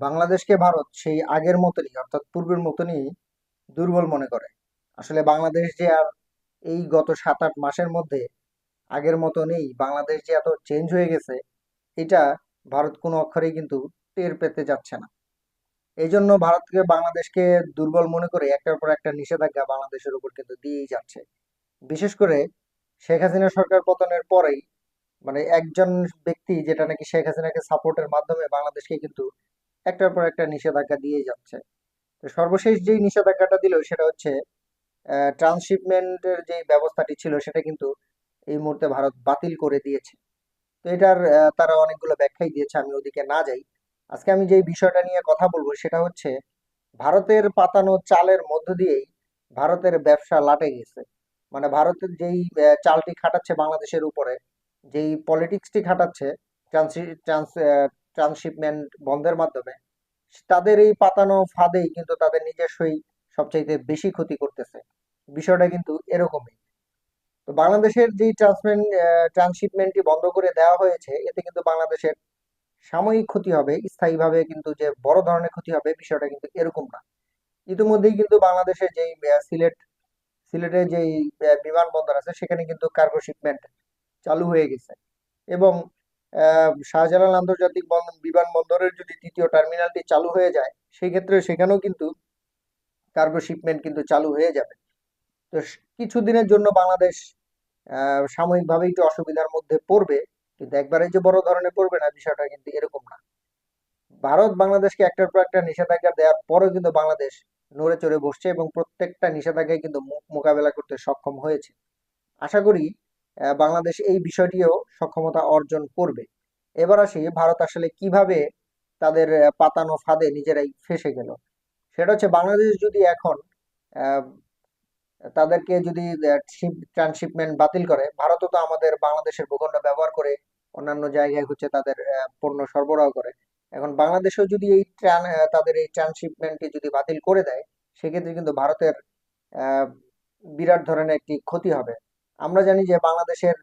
বাংলাদেশকে ভারত সেই আগের মতনই, অর্থাৎ পূর্বের মতনই দুর্বল মনে করে। আসলে বাংলাদেশ যে আর এই গত সাত আট মাসের মধ্যে আগের মতো নেই বাংলাদেশ যে এত চেঞ্জ হয়ে গেছে, এটা ভারত কোনো অক্ষরেই কিন্তু টের পেতে যাচ্ছে না। এই জন্য ভারতকে, বাংলাদেশকে দুর্বল মনে করে একটার পর একটা নিষেধাজ্ঞা বাংলাদেশের উপর কিন্তু দিয়েই যাচ্ছে। বিশেষ করে শেখ হাসিনা সরকার পতনের পরেই মানে একজন ব্যক্তি যেটা নাকি শেখ হাসিনাকে সাপোর্টের মাধ্যমে বাংলাদেশকে কিন্তু একটার পর একটা নিষেধাজ্ঞা দিয়ে যাচ্ছে। তো সর্বশেষ যেই নিষেধাজ্ঞাটা দিল সেটা হচ্ছে ট্রান্সশিপমেন্টের যে ব্যবস্থাটি ছিল সেটা কিন্তু এই মুহূর্তে ভারত বাতিল করে দিয়েছে। তো এটার তারা অনেকগুলো ব্যাখ্যাই দিয়েছে, আমি ওদিকে না যাই। আজকে আমি যে বিষয়টা নিয়ে কথা বলব সেটা হচ্ছে, ভারতের পাতানো চালের মধ্য দিয়েই ভারতের ব্যবসা লাটে গেছে। মানে ভারতের যেই চালটি খাটাচ্ছে বাংলাদেশের উপরে, যেই পলিটিক্সটি খাটাচ্ছে ট্রান্সশিপমেন্ট বন্ধের মাধ্যমে, তাদের এই পাতানো ফাঁদেই কিন্তু তাদের নিজস্বই সবচাইতে বেশি ক্ষতি করতেছে। বিষয়টা কিন্তু এরকমই। তো বাংলাদেশের যে ট্রান্সমেন্ট ট্রান্সশিপমেন্টটি বন্ধ করে দেওয়া হয়েছে, এতে কিন্তু বাংলাদেশের সাময়িক ক্ষতি হবে, স্থায়ীভাবে কিন্তু যে বড় ধরনের ক্ষতি হবে, বিষয়টা কিন্তু এরকম না। ইতিমধ্যেই কিন্তু বাংলাদেশের যেই সিলেট সিলেটের যেই বিমানবন্দর আছে, সেখানে কিন্তু কার্গো শিপমেন্ট চালু হয়ে গেছে। এবং শাহজালাল আন্তর্জাতিক বিমানবন্দরের যদি তৃতীয় টার্মিনালটি চালু হয়ে যায় সেই ক্ষেত্রে সেখানেও কিন্তু কার্গো শিপমেন্ট কিন্তু চালু হয়ে যাবে। তো কিছুদিনের জন্য বাংলাদেশ সাময়িকভাবে একটু অসুবিধার মধ্যে পড়বে, কিন্তু একবারে যে বড় ধরনের পড়বে না, বিষয়টা কিন্তু এরকম না। ভারত বাংলাদেশকে একটার পর একটা নিষেধাজ্ঞা দেওয়ার পরেও কিন্তু বাংলাদেশ নড়ে চড়ে বসছে এবং প্রত্যেকটা নিষেধাজ্ঞায় কিন্তু মোকাবেলা করতে সক্ষম হয়েছে। আশা করি বাংলাদেশ এই বিষয়টিও সক্ষমতা অর্জন করবে। এবার আসি, ভারত আসলে কীভাবে তাদের পাতানো ফাঁদে নিজেরাই ফেসে গেল? সেটা হচ্ছে বাংলাদেশ যদি এখন তাদেরকে যদি ট্রান্সশিপমেন্ট বাতিল করে, ভারতও তো আমাদের বাংলাদেশের ভূখণ্ড ব্যবহার করে অন্যান্য জায়গায় হচ্ছে তাদের পণ্য সরবরাহ করে। এখন বাংলাদেশও যদি এই ট্রান তাদের এই ট্রান্সশিপমেন্টটি যদি বাতিল করে দেয়, সেক্ষেত্রে কিন্তু ভারতের বিরাট ধরনের একটি ক্ষতি হবে। আমরা জানি যে বাংলাদেশের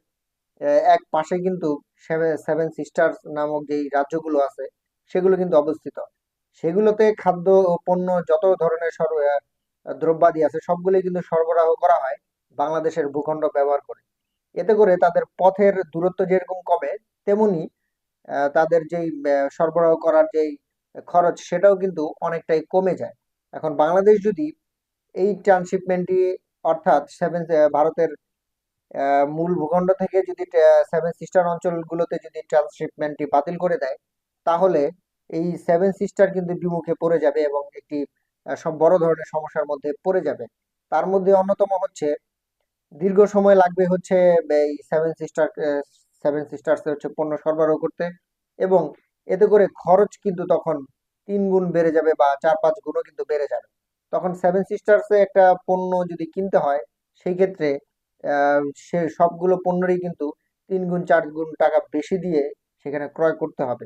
এক পাশে কিন্তু সেভেন সিস্টার্স নামক যেই রাজ্যগুলো আছে, সেগুলো কিন্তু অবস্থিত। সেগুলোতে খাদ্য ও পণ্য যত ধরনের সর- দ্রব্যাদি আছে, সবগুলোই কিন্তু সরবরাহ করা হয় বাংলাদেশের ভূখণ্ড ব্যবহার করে। এতে করে তাদের পথের দূরত্ব যেরকম কমে, তেমনি তাদের যেই সরবরাহ করার যেই খরচ, সেটাও কিন্তু অনেকটাই কমে যায়। এখন বাংলাদেশ যদি এই ট্রান্সশিপমেন্টটি অর্থাৎ সেভেন ভারতের মূল ভূখণ্ড থেকে যদি সেভেন সিস্টার অঞ্চলগুলোতে যদি ট্রান্সশিপমেন্টটি বাতিল করে দেয়, তাহলে এই সেভেন সিস্টার কিন্তু বিমুখে পড়ে যাবে এবং একটি সব বড় ধরনের সমস্যার মধ্যে পড়ে যাবে। তার মধ্যে অন্যতম হচ্ছে, দীর্ঘ সময় লাগবে হচ্ছে, এই সেভেন সিস্টার সেভেন সিস্টার্স হচ্ছে পণ্য সরবরাহ করতে এবং এতে করে খরচ কিন্তু তখন তিন গুণ বেড়ে যাবে বা চার পাঁচ গুণও কিন্তু বেড়ে যাবে। তখন সেভেন সিস্টার্সে একটা পণ্য যদি কিনতে হয়, সেই ক্ষেত্রে সে সবগুলো পণ্যেরই কিন্তু তিন গুণ, চার গুণ টাকা বেশি দিয়ে সেখানে ক্রয় করতে হবে।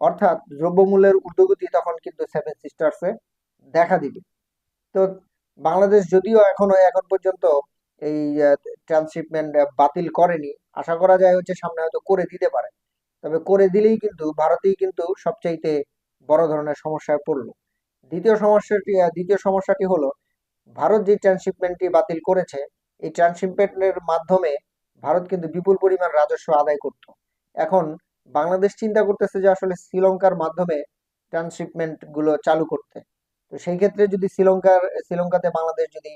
অর্থাৎ দ্রব্যমূল্যের ঊর্ধ্বগতি তখন কিন্তু সেভেন সিস্টার্সে দেখা দিবে। তো বাংলাদেশ যদিও এখনও, এখন পর্যন্ত এই ট্রান্সশিপমেন্ট বাতিল করেনি, আশা করা যায় হচ্ছে সামনে হয়তো করে দিতে পারে। তবে করে দিলেই কিন্তু ভারতেই কিন্তু সবচাইতে বড় ধরনের সমস্যায় পড়ল। দ্বিতীয় সমস্যাটি দ্বিতীয় সমস্যাটি হলো, ভারত যে ট্রান্সশিপমেন্টটি বাতিল করেছে এই ট্রান্সশিপমেন্টের মাধ্যমে ভারত কিন্তু বিপুল পরিমাণ রাজস্ব আদায় করত। এখন বাংলাদেশ চিন্তা করতেছে যে আসলে শ্রীলঙ্কার মাধ্যমে ট্রান্সশিপমেন্টগুলো চালু করতে। তো সেই ক্ষেত্রে যদি শ্রীলঙ্কার, শ্রীলঙ্কাতে বাংলাদেশ যদি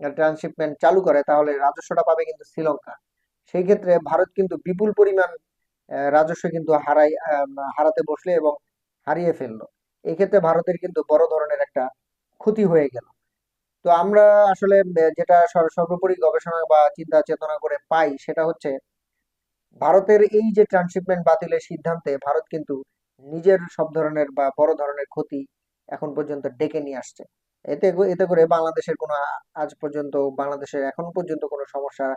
ট্রান্সশিপমেন্ট চালু করে, তাহলে রাজস্বটা পাবে কিন্তু শ্রীলঙ্কা। সেই ক্ষেত্রে ভারত কিন্তু বিপুল পরিমাণ রাজস্ব কিন্তু হারাই হারাতে বসলে এবং হারিয়ে ফেলল। এই ক্ষেত্রে ভারতের কিন্তু বড় ধরনের একটা ক্ষতি হয়ে গেল। তো আমরা আসলে যেটা সর্বোপরি গবেষণা বা চিন্তা চেতনা করে পাই সেটা হচ্ছে, ভারতের এই যে ট্রান্সশিপমেন্ট বাতিলের সিদ্ধান্তে ভারত কিন্তু নিজের সব ধরনের বা বড় ধরনের ক্ষতি এখন পর্যন্ত ডেকে নিয়ে আসছে। এতে এতে করে বাংলাদেশের কোনো আজ পর্যন্ত বাংলাদেশের এখন পর্যন্ত কোনো সমস্যা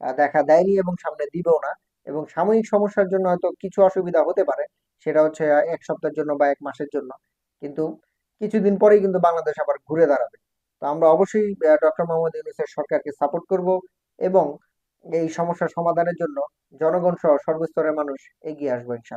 দেখা দেয়নি এবং সামনে দিবেও না। এবং সাময়িক সমস্যার জন্য হয়তো কিছু অসুবিধা হতে পারে, সেটা হচ্ছে এক সপ্তাহের জন্য বা এক মাসের জন্য। কিন্তু কিছুদিন পরেই কিন্তু বাংলাদেশ আবার ঘুরে দাঁড়াবে। তো আমরা অবশ্যই ডক্টর মোহাম্মদ ইউনুসের সরকারকে সাপোর্ট করব এবং এই সমস্যা সমাধানের জন্য জনগণ সহ সর্বস্তরের মানুষ এগিয়ে আসবেন ইনশাআল্লাহ।